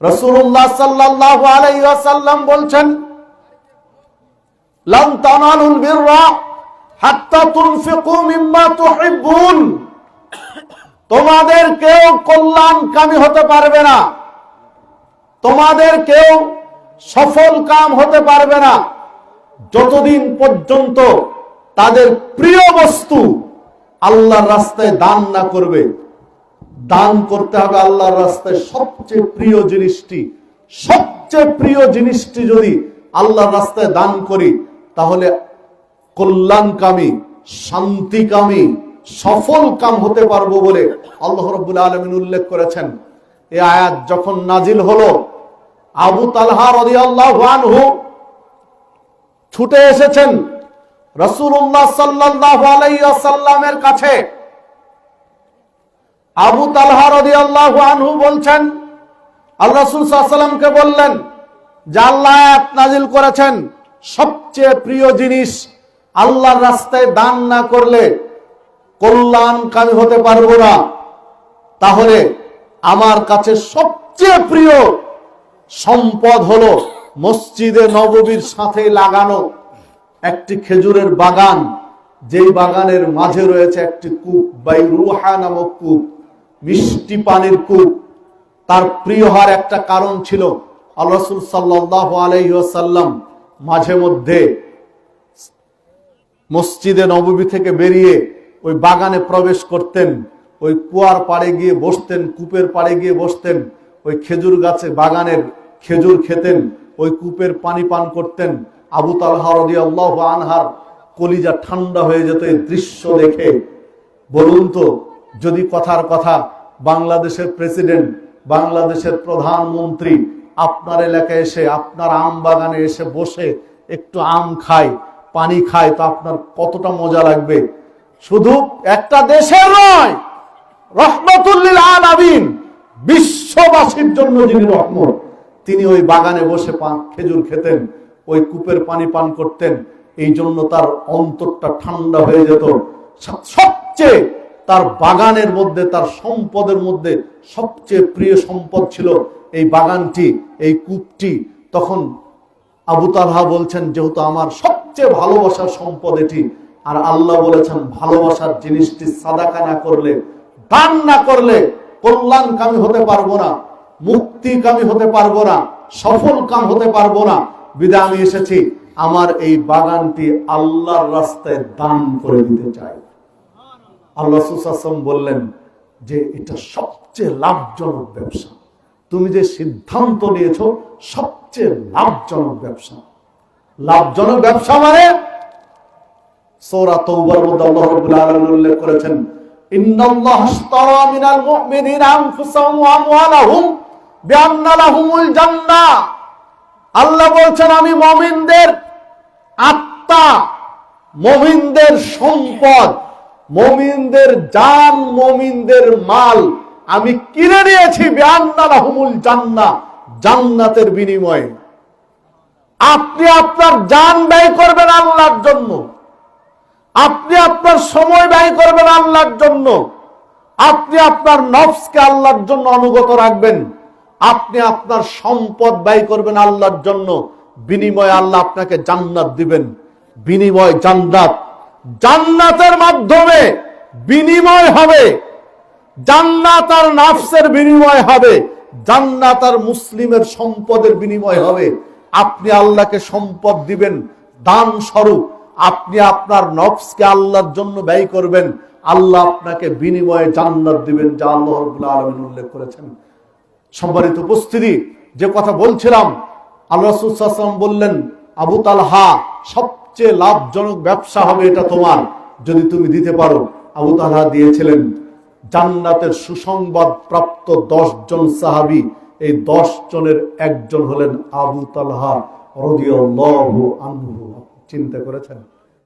রসুল্লাহ সাল্লাহ আলাইসাল্লাম বলছেন তোমাদের কেউ কল্যাণকামী হতে পারবে না। তোমাদের কেউ সফল কাম হতে পারবে না। যতদিন পর্যন্ত তাদের প্রিয় বস্তু আল্লাহর রাস্তায় দান না করবে দান করতে হবে আল্লাহর রাস্তায়। সবচেয়ে প্রিয় জিনিসটি, সবচেয়ে প্রিয় জিনিসটি যদি আল্লাহর রাস্তায় দান করি, তাহলে কল্যাণকামী, শান্তিকামী সফল কাম হতে পারব বলে আল্লাহ রব্বুল আলমিন উল্লেখ করেছেন। এই আয়াত যখন নাজিল হলো, আবু তালহা রদি আল্লাহ ছুটে এসেছেন রসুল্লাহ সাল্লাহ আলাইসাল্লামের কাছে। আবু তালহা রদি আল্লাহ আনহু বলছেন আল্লাহ সাল্লামকে বললেন, যে আল্লাহ নাজিল করেছেন, সবচেয়ে প্রিয় জিনিস আল্লাহর রাস্তায় দান না করলে কল্যাণকামী হতে পারব না। তাহলে আমার কাছে সবচেয়ে প্রিয় সম্পদ হলো মসজিদে নববীর সাথে লাগানো একটি খেজুরের বাগান। যেই বাগানের মাঝে রয়েছে একটি কূপ বাই রুহা নামক কূপ। মিষ্টি পানির কূপ। তার প্রিয় হওয়ার একটা কারণ ছিল আল্লাহ রসুল সাল্লাহ আলাইসাল্লাম মাঝে মধ্যে মসজিদে নববী থেকে বেরিয়ে ওই বাগানে প্রবেশ করতেন, ওই কুয়ার পাড়ে গিয়ে বসতেন, কূপের পাড়ে গিয়ে বসতেন, ওই খেজুর গাছে বাগানের খেজুর খেতেন, ওই কূপের পানি পান করতেন। আবু তালহারদি আল্লাহ আনহার কলিজা ঠান্ডা হয়ে যেত এই দৃশ্য দেখে। বলুন তো যদি কথার কথা বাংলাদেশের প্রেসিডেন্ট, বাংলাদেশের প্রধানমন্ত্রী আপনার এলাকায় এসে, আপনার আম বাগানে এসে বসে একটু আম খায়, পানি খায়, তো আপনার কতটা মজা লাগবে? শুধু একটা দেশের নয় রহমতুল্লিল বিশ্ববাসীর জন্য যিনি রহমত, তিনি ওই বাগানে বসে খেজুর খেতেন, ওই কূপের পানি পান করতেন এই জন্য তার অন্তরটা ঠান্ডা হয়ে যেত। সবচেয়ে তার বাগানের মধ্যে, তার সম্পদের মধ্যে সবচেয়ে প্রিয় সম্পদ ছিল এই বাগানটি, এই কূপটি। তখন আবু তালহা বলছেন, যেহেতু আমার সবচেয়ে ভালোবাসার সম্পদ এটি, আর আল্লাহ বলেছেন, ভালোবাসার জিনিসটি সাদাকা না করলে, দান না করলে কল্যাণকামী হতে পারব না, মুক্তিকামী হতে পারব না সফল কাম হতে পারব না। বিদা আমি এসেছি, আমার এই বাগানটি আল্লাহর রাস্তায় দান করে দিতে চাই। আল্লাহ সুসাসম বললেন যে এটা সবচেয়ে লাভজনক ব্যবসা। তুমি যে সিদ্ধান্ত নিয়েছো, সবচেয়ে লাভজনক ব্যবসা। লাভজনক ব্যবসা মানে বলছেন, আমি মুমিনদের আত্মা, মুমিনদের সম্পদ মুমিনদের জান, মমিনদের মাল আমি কিনে নিয়েছি বিআন্না লাহুমুল জান্নাহ জান্নাতের বিনিময়ে। আপনি আপনার জান ব্যয় করবেন আল্লাহর জন্য। আপনি আপনার সময় ব্যয় করবেন আল্লাহর জন্য। আপনি আপনার নফসকে আল্লাহর জন্য অনুগত রাখবেন। আপনি আপনার সম্পদ ব্যয় করবেন আল্লাহর জন্য। বিনিময়ে আল্লাহ আপনাকে জান্নাত দিবেন। বিনিময় জান্নাত জান্নাতের মাধ্যমে বিনিময় হবে। জান্নাত আর নাফসের বিনিময় হবে। জান্নাত আর মুসলিমের সম্পদের বিনিময় হবে। আপনি আল্লাহকে সম্পদ দিবেন, দান স্বরূপ। আপনি আপনার নফসকে আল্লাহর জন্য ব্যয় করবেন। আল্লাহ আপনাকে বিনিময়ে জান্নাত দিবেন, যা আল্লাহ আলামিন উল্লেখ করেছেন। সম্মানিত উপস্থিতি, যে কথা বলছিলাম, আল্লাহ বললেন, আবু তালহা সবচেয়ে লাভজনক ব্যবসা হবে এটা তোমার, যদি তুমি দিতে পারো। আবু তাহা দিয়েছিলেন, জান্নাতের সুসংবাদ প্রাপ্ত দশ জন সাহাবি, এই দশ জনের একজন হলেন আবু তালহা রদিয়াল্লাহু চিন্তা করেছেন?